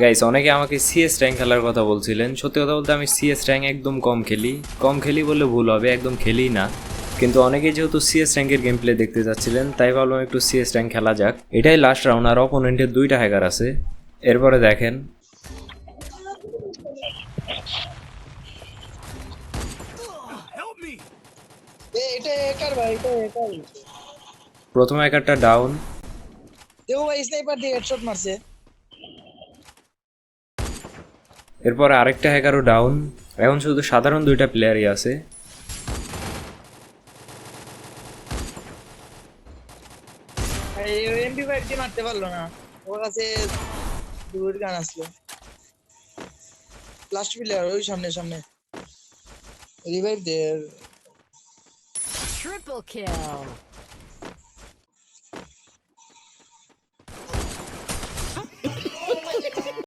Guys অনেকে আমাকে CS rank খেলার কথা বলছিলেন। সত্যি কথা বলতে আমি সিএস র্যাঙ্ক একদম কম খেলি। কম খেলি বললে ভুল হবে একদম খেলি না। কিন্তু অনেকে যেহেতু সিএস র্যাঙ্কের গেম প্লে দেখতে যাচ্ছিলেন তাই ভাবলাম একটু সিএস র্যাঙ্ক খেলা যাক। এটাই লাস্ট রাউন্ড আর অপোনেন্টের দুইটা হ্যাকার আছে। এরপরে দেখেন। প্রথম হ্যাকারটা ডাউন দেখো ভাই স্নাইপার দিয়ে হেডশট মারছে। এরপরে আরেকটা হ্যাকারও ডাউন এখন শুধু সাধারণ দুইটা প্লেয়ারই আছে। এমপি মারতে পারল না। ওর কাছে দূর গান আসলো। লাস্ট প্লেয়ার ওই সামনে সামনে। রিভাইভ দে.